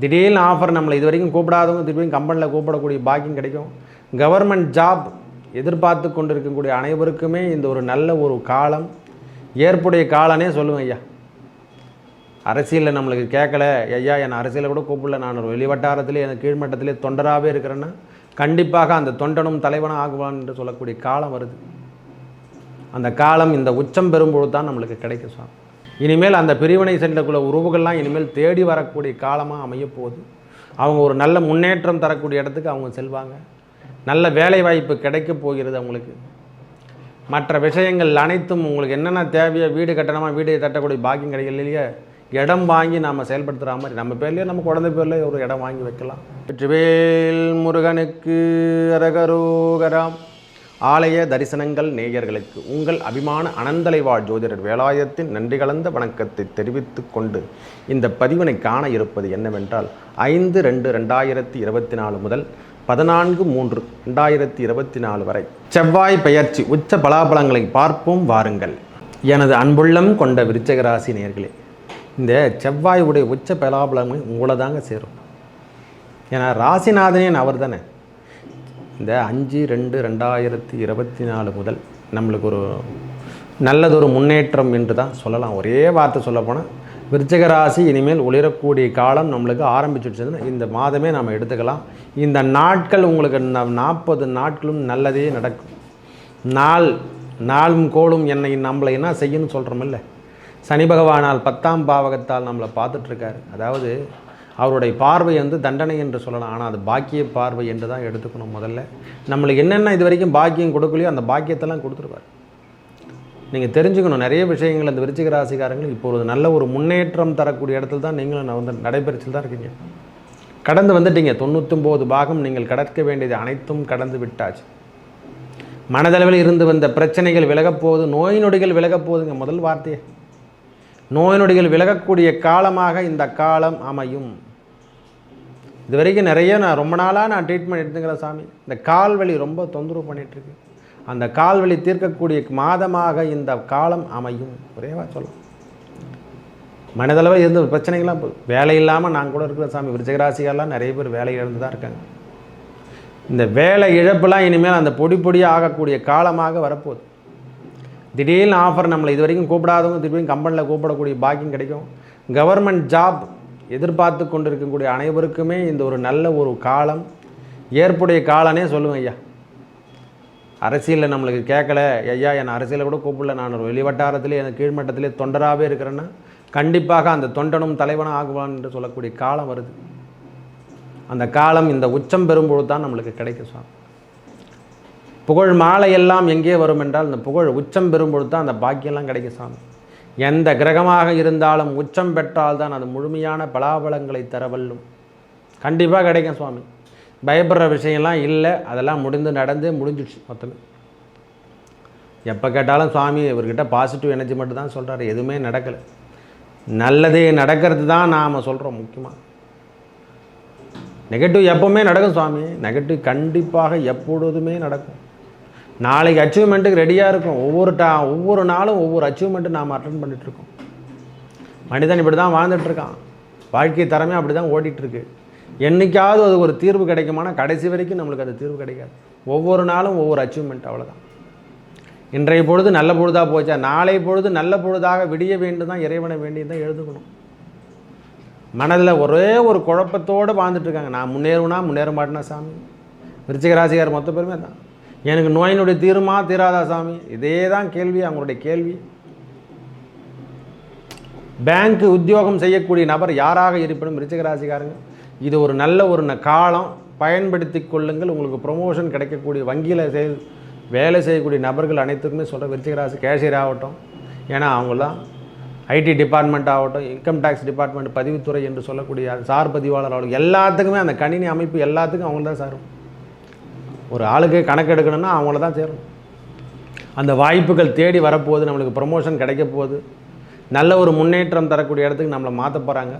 திடீர்னு ஆஃபர் நம்மளை இது வரைக்கும் கூப்பிடாதவங்க திடீர்னு கம்பெனியில் கூப்பிடக்கூடிய பாக்கியம் கிடைக்கும். கவர்மெண்ட் ஜாப் எதிர்பார்த்து கொண்டு இருக்கக்கூடிய அனைவருக்குமே இந்த ஒரு நல்ல ஒரு காலம் ஏற்புடைய காலனே சொல்லுவேன் ஐயா. அரசியலில் நம்மளுக்கு கேட்கல ஐயா என்னை அரசியலில் கூட கூப்பிடல. நான் ஒரு வெளிவட்டாரத்திலே எனக்கு கீழ்மட்டத்திலே தொண்டராகவே இருக்கிறேன்னா கண்டிப்பாக அந்த தொண்டனும் தலைவனும் ஆகுவான் என்று சொல்லக்கூடிய காலம் வருது. அந்த காலம் இந்த உச்சம் பெறும்பொழுது தான் நம்மளுக்கு கிடைக்கும் சுவாமி. இனிமேல் அந்த பிரிவினை சென்றக்குள்ள உறவுகள்லாம் இனிமேல் தேடி வரக்கூடிய காலமாக அமையப்போகுது. அவங்க ஒரு நல்ல முன்னேற்றம் தரக்கூடிய இடத்துக்கு அவங்க செல்வாங்க. நல்ல வேலை வாய்ப்பு கிடைக்க போகிறது அவங்களுக்கு. மற்ற விஷயங்கள் அனைத்தும் உங்களுக்கு என்னென்ன தேவையோ வீடு கட்டணமாக வீடு கட்டக்கூடிய பாக்கியம் கிடைக்கல இல்லையா? இடம் வாங்கி நாம் செயல்படுத்துகிற மாதிரி நம்ம பேர்லேயே நம்ம குழந்தை பேர்லேயே ஒரு இடம் வாங்கி வைக்கலாம். வெற்றிவேல் முருகனுக்கு அரகரோகராம். ஆலய தரிசனங்கள் நேயர்களுக்கு உங்கள் அபிமான அனந்தலைவாழ் ஜோதிடர் வேலாயத்தின் நன்றி கலந்த வணக்கத்தை தெரிவித்து கொண்டு இந்த பதிவினை காண இருப்பது என்னவென்றால் ஐந்து ரெண்டு ரெண்டாயிரத்தி இருபத்தி நாலு முதல் பதினான்கு மூன்று ரெண்டாயிரத்தி இருபத்தி நாலு வரை செவ்வாய் பெயர்ச்சி உச்ச பலாபலங்களை பார்ப்போம் வாருங்கள். எனது அன்புள்ளம் கொண்ட விருச்சகராசி நேர்களே இந்த செவ்வாய் உடைய உச்ச பலாபலங்கள் உங்களை தாங்க சேரும். ஏன்னா ராசிநாதனே அவர் தானே இந்த அஞ்சு ரெண்டு ரெண்டாயிரத்தி இருபத்தி நாலு முதல் நம்மளுக்கு ஒரு நல்லதொரு முன்னேற்றம் என்று தான் சொல்லலாம். ஒரே வார்த்தை சொல்லப்போனால் விருச்சகராசி இனிமேல் ஒளிரக்கூடிய காலம் நம்மளுக்கு ஆரம்பிச்சுடுச்சுன்னா இந்த மாதமே நாம் எடுத்துக்கலாம். இந்த நாட்கள் உங்களுக்கு நாற்பது நாட்களும் நல்லதே நடக்கும். நாள் நாளும் கோளும் என்னை நம்மளை என்ன செய்யணும்னு சொல்கிறோமில்ல சனி பகவானால் பத்தாம் பாவகத்தால் நம்மளை பார்த்துட்ருக்காரு அதாவது அவருடைய பார்வை வந்து தண்டனை என்று சொல்லலாம். ஆனால் அது பாக்கிய பார்வை என்று தான் எடுத்துக்கணும் முதல்ல. நம்மளுக்கு என்னென்ன இது வரைக்கும் பாக்கியம் கொடுக்கலையோ அந்த பாக்கியத்தெல்லாம் கொடுத்துருவார். நீங்கள் தெரிஞ்சுக்கணும் நிறைய விஷயங்கள் அந்த விருச்சிக ராசிக்காரங்கள் இப்போ ஒரு நல்ல ஒரு முன்னேற்றம் தரக்கூடிய இடத்துல தான் நீங்களும் நான் வந்து நடைபெறச்சில் தான் இருக்கீங்க. கடந்து வந்துட்டீங்க. தொண்ணூற்றொம்போது பாகம் நீங்கள் கடக்க வேண்டியது அனைத்தும் கடந்து விட்டாச்சு. மனதளவில் இருந்து வந்த பிரச்சனைகள் விலகப்போகுது நோய் நொடிகள் விலகப்போகுதுங்க முதல் வார்த்தையை. நோய் நொடிகள் விலகக்கூடிய காலமாக இந்த காலம் அமையும். இது வரைக்கும் நிறைய நான் ரொம்ப நாளாக நான் ட்ரீட்மெண்ட் எடுத்துக்கிறேன் சாமி. இந்த கால் வலி ரொம்ப தொந்தரவு பண்ணிகிட்ருக்கு அந்த கால் வலி தீர்க்கக்கூடிய மாதமாக இந்த காலம் அமையும். ஒரேவா சொல்லலாம் மனதளவில் இருந்த பிரச்சனைகள்லாம் வேலை இல்லாமல் நான் கூட இருக்கிற சாமி. விருச்சகராசிகள்லாம் நிறைய பேர் வேலை இழந்து தான் இருக்காங்க. இந்த வேலை இழப்புலாம் இனிமேல் அந்த பொடி பொடியாக ஆகக்கூடிய காலமாக வரப்போகுது. திடீர்னு ஆஃபர் நம்மளை இது வரைக்கும் கூப்பிடாதவங்க திடீர்னு கம்பெனியில் கூப்பிடக்கூடிய பாக்கியம் கிடைக்கும். கவர்மெண்ட் ஜாப் எதிர்பார்த்து கொண்டு இருக்கக்கூடிய அனைவருக்குமே இந்த ஒரு நல்ல ஒரு காலம் ஏற்புடைய காலனே சொல்லுவேன் ஐயா. அரசியலில் நம்மளுக்கு கேட்கல ஐயா என்னை அரசியலில் கூட கூப்பிடல நான் ஒரு வெளிவட்டாரத்திலே எனக்கு கீழ்மட்டத்திலே தொண்டராகவே இருக்கிறேன்னா கண்டிப்பாக அந்த தொண்டனும் தலைவனும் ஆகுவான் என்று சொல்லக்கூடிய காலம் வருது. அந்த காலம் இந்த உச்சம் பெறும்பொழுது தான் நம்மளுக்கு கிடைக்கும் சுவாமி புகழ் மாலையெல்லாம் எங்கே வரும் என்றால் இந்த புகழ் உச்சம் பெறும்பொழுது தான் அந்த பாக்கியெல்லாம் கிடைக்கும் சாமி. எந்த கிரகமாக இருந்தாலும் உச்சம் பெற்றால் தான் அது முழுமையான பலாபலங்களை தரவல்லும் கண்டிப்பாக கிடைக்கும் சுவாமி பயப்படுற விஷயம்லாம் இல்லை அதெல்லாம் முடிந்து நடந்து முடிஞ்சிடுச்சு மொத்தமே. எப்போ கேட்டாலும் சுவாமி இவர்கிட்ட பாசிட்டிவ் எனர்ஜி மட்டும் தான் சொல்கிறாரு எதுவுமே நடக்கலை. நல்லதே நடக்கிறது தான் நாம் சொல்கிறோம் முக்கியமாக நெகட்டிவ் எப்போவுமே நடக்கும் சுவாமி நெகட்டிவ் கண்டிப்பாக எப்பொழுதுமே நடக்கும். நாளைக்கு அச்சீவ்மெண்ட்டுக்கு ரெடியாக இருக்கும். ஒவ்வொரு டா ஒவ்வொரு நாளும் ஒவ்வொரு அச்சீவ்மெண்ட்டு நாம் அட்டன் பண்ணிகிட்ருக்கோம் மனிதன் இப்படி தான் வாழ்ந்துட்டுருக்கான். வாழ்க்கை தரமே அப்படி தான் ஓடிட்டுருக்கு. என்றைக்காவது அது ஒரு தீர்வு கிடைக்குமானா கடைசி வரைக்கும் நம்மளுக்கு அது தீர்வு கிடைக்காது. ஒவ்வொரு நாளும் ஒவ்வொரு அச்சீவ்மெண்ட் அவ்வளோதான் இன்றைய பொழுது நல்ல பொழுதாக போச்சா? நாளை பொழுது நல்ல பொழுதாக விடிய வேண்டும் தான் இறைவனை வேண்டியது தான் எழுதுக்கணும். மனதில் ஒரே ஒரு குழப்பத்தோடு வாழ்ந்துட்டுருக்காங்க. நான் முன்னேறுனா முன்னேற மாட்டேனா சாமி? விருச்சிக ராசிகார் மொத்த பேருமே தான் எனக்கு நோயினுடைய தீருமா தீராதா சாமி? இதே தான் கேள்வி அவங்களுடைய கேள்வி. பேங்க் உத்தியோகம் செய்யக்கூடிய நபர் யாராக இருப்பினும் விருட்சிகராசிக்காரங்க இது ஒரு நல்ல ஒரு ந- காலம். பயன்படுத்தி கொள்ளுங்கள். உங்களுக்கு ப்ரொமோஷன் கிடைக்கக்கூடிய வங்கியில் செய் வேலை செய்யக்கூடிய நபர்கள் அனைத்துக்குமே சொல்கிற விருச்சிகராசி கேஷியர் ஆகட்டும். ஏன்னா அவங்களாம் ஐடி டிபார்ட்மெண்ட் ஆகட்டும் இன்கம் டேக்ஸ் டிபார்ட்மெண்ட் பதிவுத்துறை என்று சொல்லக்கூடிய சார் பதிவாளர் ஆகட்டும். எல்லாத்துக்குமே அந்த கணினி அமைப்பு எல்லாத்துக்கும் அவங்க தான் சாரும். ஒரு ஆளுக்கு கணக்கு எடுக்கணும்னா அவங்கள தான் சேரணும். அந்த வாய்ப்புகள் தேடி வரப்போகுது நம்மளுக்கு ப்ரமோஷன் கிடைக்க போகுது. நல்ல ஒரு முன்னேற்றம் தரக்கூடிய இடத்துக்கு நம்மளை மாற்ற போகிறாங்க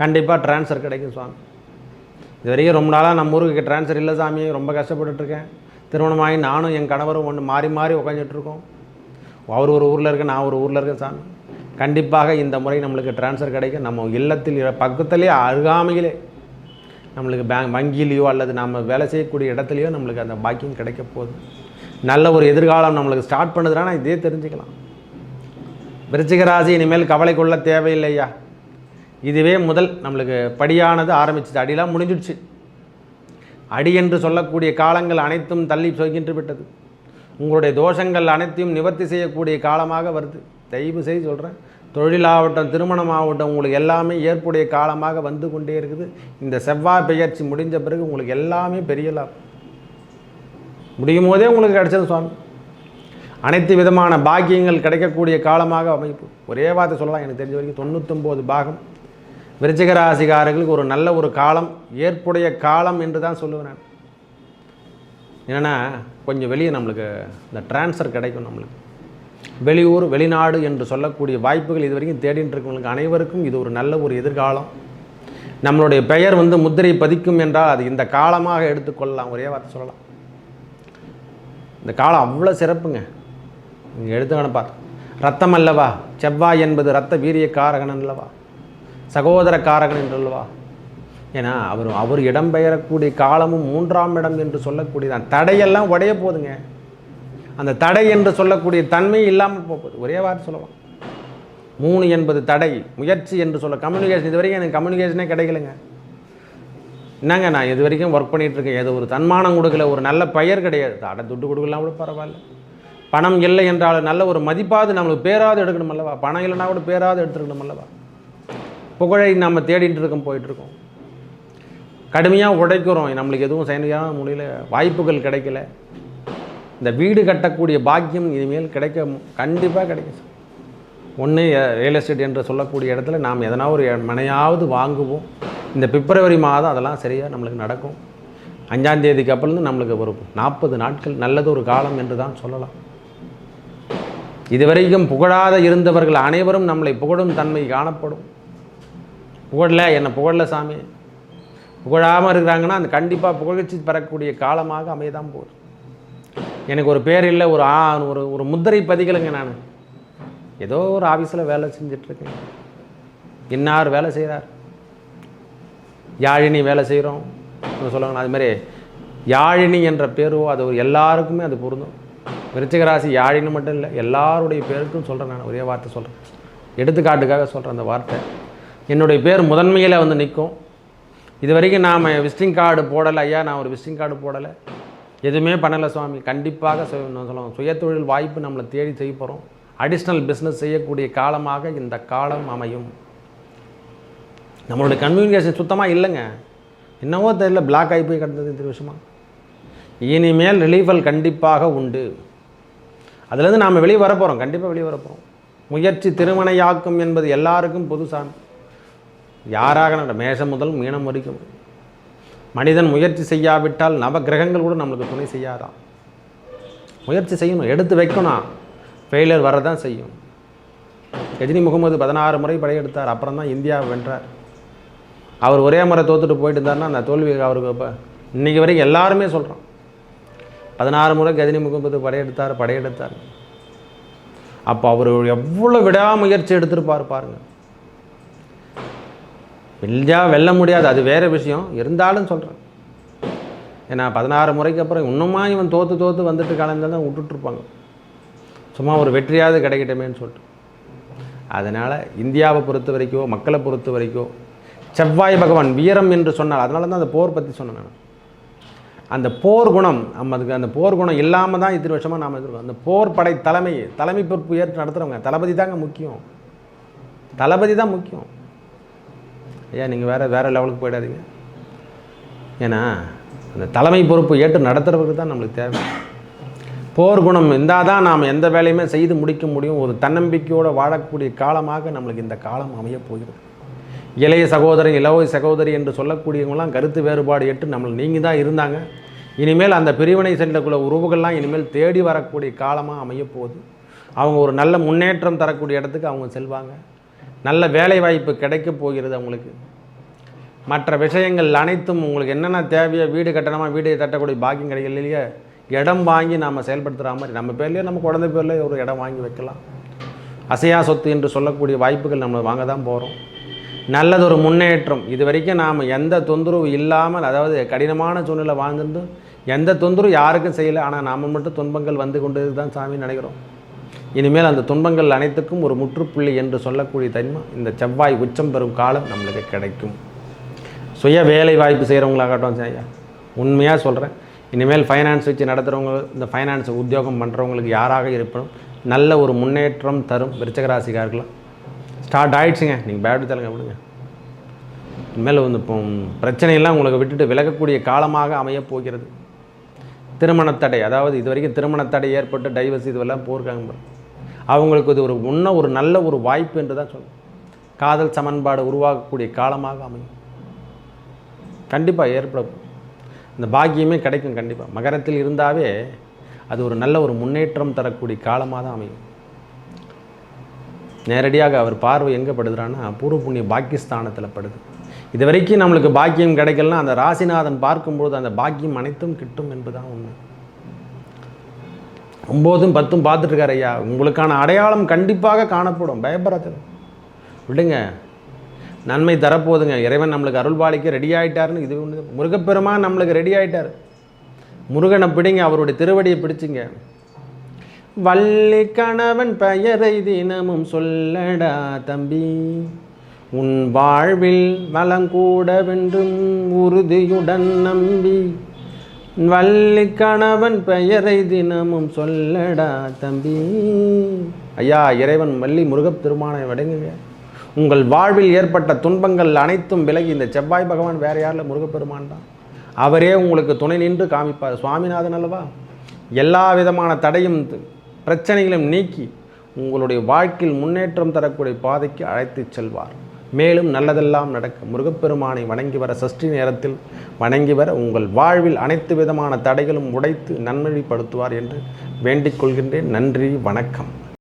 கண்டிப்பாக ட்ரான்ஸ்ஃபர் கிடைக்கும் சுவாமி. இது வரைக்கும் ரொம்ப நாளாக நம்ம ஊருக்கு ட்ரான்ஸ்ஃபர் இல்லை சாமி ரொம்ப கஷ்டப்பட்டுட்ருக்கேன். திருமணமாகி நானும் என் கணவரும் ஒன்று மாறி மாறி உட்காந்துட்ருக்கோம் அவர் ஒரு ஊரில் இருக்க நான் ஒரு ஊரில் இருக்கேன் சாமி. கண்டிப்பாக இந்த முறை நம்மளுக்கு ட்ரான்ஸ்ஃபர் கிடைக்கும். நம்ம இல்லத்தில் பக்கத்துலேயே அருகாமையிலே நம்மளுக்கு பேங்க் வங்கியிலையோ அல்லது நம்ம வேலை செய்யக்கூடிய இடத்துலையோ நம்மளுக்கு அந்த பாக்கியம் கிடைக்க போகுது. நல்ல ஒரு எதிர்காலம் நம்மளுக்கு ஸ்டார்ட் பண்ணுதுன்னா இதே தெரிஞ்சுக்கலாம். விருச்சிகராசி இனிமேல் கவலை கொள்ள தேவையில்லையா இதுவே முதல் நம்மளுக்கு படியானது ஆரம்பிச்சது அடியெலாம் முடிஞ்சிடுச்சு. அடி என்று சொல்லக்கூடிய காலங்கள் அனைத்தும் தள்ளி சொல்கின்று விட்டது. உங்களுடைய தோஷங்கள் அனைத்தையும் நிவர்த்தி செய்யக்கூடிய காலமாக வருது. தயவு செய்து சொல்கிறேன் தொழிலாகட்டும் திருமணமாகட்டும் உங்களுக்கு எல்லாமே ஏற்புடைய காலமாக வந்து கொண்டே இருக்குது. இந்த செவ்வாய் பெயர்ச்சி முடிஞ்ச பிறகு உங்களுக்கு எல்லாமே பெரிய லாபம். முடியும் போதே உங்களுக்கு கிடைச்சது சுவாமி. அனைத்து விதமான பாக்கியங்கள் கிடைக்கக்கூடிய காலமாக அமைப்பு. ஒரே வார்த்தை சொல்லலாம் எனக்கு தெரிஞ்ச வரைக்கும் தொண்ணூத்தொம்பது பாகம். விருச்சிகராசிகாரர்களுக்கு ஒரு நல்ல ஒரு காலம் ஏற்புடைய காலம் என்று தான் சொல்லுவேன் நான் என்னென்னா கொஞ்சம் வெளியே நம்மளுக்கு இந்த ட்ரான்ஸ்ஃபர் கிடைக்கும் நம்மளுக்கு. வெளியூர் வெளிநாடு என்று சொல்லக்கூடிய வாய்ப்புகள் இது வரைக்கும் தேடிட்டு இருக்கவங்களுக்கு அனைவருக்கும் இது ஒரு நல்ல ஒரு எதிர்காலம். நம்மளுடைய பெயர் வந்து முத்திரை பதிக்கும் என்றால் அது இந்த காலமாக எடுத்துக்கொள்ளலாம். ஒரே வார்த்தை சொல்லலாம். இந்த காலம் அவ்வளோ சிறப்புங்க. நீங்கள் எடுத்துக்கணும் பார் ரத்தம் அல்லவா? செவ்வாய் என்பது ரத்த வீரிய காரகன் அல்லவா? சகோதர காரகன் என்றல்லவா ஏன்னா அவர் அவர் இடம்பெயரக்கூடிய காலமும் மூன்றாம் இடம் என்று சொல்லக்கூடியதான். தடையெல்லாம் உடைய போகுதுங்க அந்த தடை என்று சொல்லக்கூடிய தன்மை இல்லாமல் போகுது. ஒரே வார்த்தை சொல்லலாம். மூணு என்பது தடை முயற்சி என்று சொல்ல கம்யூனிகேஷன் இது வரைக்கும் எனக்கு கம்யூனிகேஷனே கிடைக்கலங்க. என்னங்க நான் இது வரைக்கும் ஒர்க் பண்ணிகிட்ருக்கேன் ஏதோ ஒரு தன்மானம் கொடுக்கல ஒரு நல்ல பெயர் கிடையாது. அடை துட்டு கொடுக்கலாம் கூட பரவாயில்ல. பணம் இல்லை என்றாலும் நல்ல ஒரு மதிப்பாவது நம்மளுக்கு பேராது எடுக்கணும் அல்லவா? பணம் இல்லைனா கூட பேராது எடுத்துருக்கணும் அல்லவா? புகழை நம்ம தேடிட்டு இருக்கோம் போயிட்டுருக்கோம் கடுமையாக உழைக்கிறோம் நம்மளுக்கு எதுவும் செய்ய முடியல வாய்ப்புகள் கிடைக்கல. இந்த வீடு கட்டக்கூடிய பாக்கியம் இனிமேல் கிடைக்க கண்டிப்பாக கிடைக்கும் சார். ஒன்று ரியல் எஸ்டேட் என்று சொல்லக்கூடிய இடத்துல நாம் எதனா ஒரு மனையாவது வாங்குவோம். இந்த பிப்ரவரி மாதம் அதெல்லாம் சரியாக நம்மளுக்கு நடக்கும். அஞ்சாந்தேதிக்கு அப்புறம் நம்மளுக்கு ஒரு நாற்பது நாட்கள் நல்லது ஒரு காலம் என்று தான் சொல்லலாம். இதுவரைக்கும் புகழாத இருந்தவர்கள் அனைவரும் நம்மளை புகழும் தன்மை காணப்படும். புகழல என்னை புகழல சாமி. புகழாமல் இருக்கிறாங்கன்னா அந்த கண்டிப்பாக புகழ்ச்சி பெறக்கூடிய காலமாக அமையதான் போகுது. எனக்கு ஒரு பேர் இல்லை ஒரு ஆ ஒரு ஒரு முத்திரை பதிக்கலைங்க நான். ஏதோ ஒரு ஆஃபீஸில் வேலை செஞ்சிட்ருக்கேன். இன்னார் வேலை செய்கிறார் யாழினி வேலை செய்கிறோம் சொல்லுவாங்க. அது மாதிரி யாழினி என்ற பேரோ அது ஒரு எல்லாருக்குமே அது பொருந்தும். விருச்சிகராசி யாழினி மட்டும் இல்லை எல்லாருடைய பேருக்கும் சொல்கிறேன் நான் ஒரே வார்த்தை சொல்கிறேன் எடுத்துக்காட்டுக்காக சொல்கிறேன் அந்த வார்த்தை. என்னுடைய பேர் முதன்மையில் வந்து நிற்கும். இது வரைக்கும் நாம் விசிட்டிங் கார்டு போடலை ஐயா நான் ஒரு விசிட்டிங் கார்டு போடலை. எதுவுமே பண்ணலை சுவாமி. கண்டிப்பாக சொல்லுவோம் சுயத்தொழில் வாய்ப்பு நம்மளை தேடி செய்ய போகிறோம் அடிஷ்னல் பிஸ்னஸ் செய்யக்கூடிய காலமாக இந்த காலம் அமையும். நம்மளுடைய கம்யூனிகேஷன் சுத்தமாக இல்லைங்க. என்னவோ தெரியல பிளாக் ஆகி போய் கிடந்தது இந்த விஷயமா இனிமேல் ரிலீஃபல் கண்டிப்பாக உண்டு. அதுலேருந்து நாம் வெளியே வரப்போகிறோம் கண்டிப்பாக வெளியே வரப்போகிறோம் முயற்சி திருமணையாக்கும் என்பது எல்லாருக்கும் பொதுசாமி யாராக நம்ம மேஷம் முதல் மீனம் வரைக்கும். மனிதன் முயற்சி செய்யாவிட்டால் நவ கிரகங்கள் கூட நம்மளுக்கு துணை செய்யாதான் முயற்சி செய்யணும் எடுத்து வைக்கணும். ஃபெயிலியர் வரதான் செய்யும். ரஜினி முகமது பதினாறு முறை படையெடுத்தார் அப்புறம் தான் இந்தியாவை வென்றார். அவர் ஒரே முறை தோத்துட்டு போயிட்டு இருந்தாருன்னா அந்த தோல்வி அவருக்கு இப்போ இன்றைக்கி வரைக்கும் எல்லாருமே சொல்கிறோம் பதினாறு முறை கஜினி முகமது படையெடுத்தார் படையெடுத்தார். அப்போ அவர் எவ்வளோ விடாமுயற்சி எடுத்திருப்பார் பாருங்கள் வெல்லா வெல்ல முடியாது அது வேறு விஷயம். இருந்தாலும் சொல்கிறேன் ஏன்னா பதினாறு முறைக்கு அப்புறம் இன்னுமா இவன் தோற்று தோற்று வந்துட்டு கலந்தால் தான் விட்டுட்ருப்பாங்க சும்மா ஒரு வெற்றியாவது கிடைக்கட்டுமேன்னு சொல்லிட்டு. அதனால் இந்தியாவை பொறுத்த வரைக்கும் மக்களை பொறுத்த வரைக்கும் செவ்வாய் பகவான் வீரம் என்று சொன்னார் அதனால தான் அந்த போர் பற்றி சொன்னேன் நான். அந்த போர் குணம் நம்ம அதுக்கு அந்த போர் குணம் இல்லாமல் தான் இத்தனை வருஷமாக நாம் எதிர்க்கோம் அந்த போர் படை தலைமை தலைமை பொறுப்பு ஏற்று நடத்துகிறவங்க தளபதி தாங்க முக்கியம். தளபதி தான் முக்கியம். ஐயா நீங்கள் வேறு வேறு லெவலுக்கு போயிடாதீங்க. ஏன்னா அந்த தலைமை பொறுப்பு ஏற்று நடத்துகிறவருக்கு தான் நம்மளுக்கு தேவை. போர் குணம் இருந்தால் தான் நாம் எந்த வேலையுமே செய்து முடிக்க முடியும். ஒரு தன்னம்பிக்கையோடு வாழக்கூடிய காலமாக நம்மளுக்கு இந்த காலம் அமையப் போகிறது. இளைய சகோதரன் இளவோய் சகோதரி என்று சொல்லக்கூடியவங்களாம் கருத்து வேறுபாடு ஏற்று நம்மளை நீங்கள் தான் இருந்தாங்க. இனிமேல் அந்த பிரிவினை சென்றக்குள்ள உறவுகள்லாம் இனிமேல் தேடி வரக்கூடிய காலமாக அமையப்போகுது அவங்க ஒரு நல்ல முன்னேற்றம் தரக்கூடிய இடத்துக்கு அவங்க செல்வாங்க. நல்ல வேலை வாய்ப்பு கிடைக்கப் போகிறது அவங்களுக்கு. மற்ற விஷயங்கள் அனைத்தும் உங்களுக்கு என்னென்ன தேவையோ வீடு கட்டணமா வீடு தட்டக்கூடிய பாக்கியம் கிடைக்கலையே இடம் வாங்கி நாம் செயல்படுத்துகிற மாதிரி நம்ம பேர்லேயே நம்ம குழந்தை பேர்லேயே ஒரு இடம் வாங்கி வைக்கலாம். அசையா சொத்து என்று சொல்லக்கூடிய வாய்ப்புகள் நம்ம வாங்க தான் போகிறோம் நல்லதொரு முன்னேற்றம். இது வரைக்கும் நாம் எந்த தொந்தரவு இல்லாமல் அதாவது கடினமான சூழ்நிலை வாழ்ந்திருந்தும் எந்த தொந்தரவும் யாருக்கும் செய்யலை. ஆனால் நாம் மட்டும் துன்பங்கள் வந்து கொண்டு தான் சாமி நினைக்கிறோம். இனிமேல் அந்த துன்பங்கள் அனைத்துக்கும் ஒரு முற்றுப்புள்ளி என்று சொல்லக்கூடிய தன்மை இந்த செவ்வாய் உச்சம் பெறும் காலம் நம்மளுக்கு கிடைக்கும். சுய வேலை வாய்ப்பு செய்கிறவங்களாகட்டும் சரியா உண்மையாக சொல்கிறேன் இனிமேல் ஃபைனான்ஸ் வச்சு நடத்துகிறவங்க இந்த ஃபைனான்ஸ் உத்தியோகம் பண்ணுறவங்களுக்கு யாராக இருப்பினும் நல்ல ஒரு முன்னேற்றம் தரும் விருச்சகராசிக்காரர்களும் ஸ்டார்ட் ஆயிடுச்சுங்க. நீங்கள் பேட்டு தலங்க விடுங்க. இனிமேல் வந்து இப்போ பிரச்சனையெல்லாம் உங்களுக்கு விட்டுட்டு விலகக்கூடிய காலமாக அமையப் போகிறது. திருமணத்தடை அதாவது இது வரைக்கும் திருமணத்தடை ஏற்பட்டு டைவர்ஸ் இதுவெல்லாம் போயிருக்காங்க அவங்களுக்கு இது ஒரு உன்ன ஒரு நல்ல ஒரு வாய்ப்பு என்று தான் சொல்லணும் காதல் சமன்பாடு உருவாகக்கூடிய காலமாக அமையும். கண்டிப்பாக ஏற்படும். இந்த பாக்கியமே கிடைக்கும் கண்டிப்பாக மகரத்தில் இருந்தாவே அது ஒரு நல்ல ஒரு முன்னேற்றம் தரக்கூடிய காலமாக தான் அமையும். நேரடியாக அவர் பார்வை எங்கே படுதுறான்னா பூர்வ புண்ணிய பாக்கியஸ்தானத்தில் படுது. இது வரைக்கும் நம்மளுக்கு பாக்கியம் கிடைக்கலனா அந்த ராசிநாதன் பார்க்கும்போது அந்த பாக்கியம் அனைத்தும் கிட்டும் என்பதுதான் உண்மை. ஒம்போதும் பத்தும் பார்த்துட்ருக்காரு ஐயா. உங்களுக்கான அடையாளம் கண்டிப்பாக காணப்படும். பயப்படாது விடுங்க. நன்மை தரப்போகுதுங்க. இறைவன் நம்மளுக்கு அருள்பாலிக்க ரெடி ஆகிட்டாருன்னு இது ஒன்று முருகப்பெருமான் நம்மளுக்கு ரெடி ஆகிட்டார் முருகனை பிடிங்க அவருடைய திருவடியை பிடிச்சிங்க. வள்ளி கணவன் பெயரை தினமும் சொல்லடா தம்பி. உன் வாழ்வில் வளங்கூட வென்றும் உறுதியுடன் நம்பி. வள்ளி கணவன் பெயரை தினமும் சொல்லடா தம்பி. ஐயா இறைவன் வள்ளி முருகப் திருமானை வடங்குங்க உங்கள் வாழ்வில் ஏற்பட்ட துன்பங்கள் அனைத்தும் விலகி இந்த செவ்வாய் பகவான் வேற யாரில்? முருகப்பெருமான் தான். அவரே உங்களுக்கு துணை நின்று காமிப்பார். சுவாமிநாதன் அல்லவா? எல்லா விதமான தடையும் பிரச்சனைகளையும் நீக்கி உங்களுடைய வாழ்க்கையில் முன்னேற்றம் தரக்கூடிய பாதைக்கு அழைத்துச் செல்வார். மேலும் நல்லதெல்லாம் நடக்க முருகப்பெருமானை வணங்கி வர சஷ்டி நேரத்தில் வணங்கி வர உங்கள் வாழ்வில் அனைத்து விதமான தடைகளும் உடைத்து நன்மைப்படுத்துவார் என்று வேண்டிக் கொள்கின்றேன். நன்றி வணக்கம்.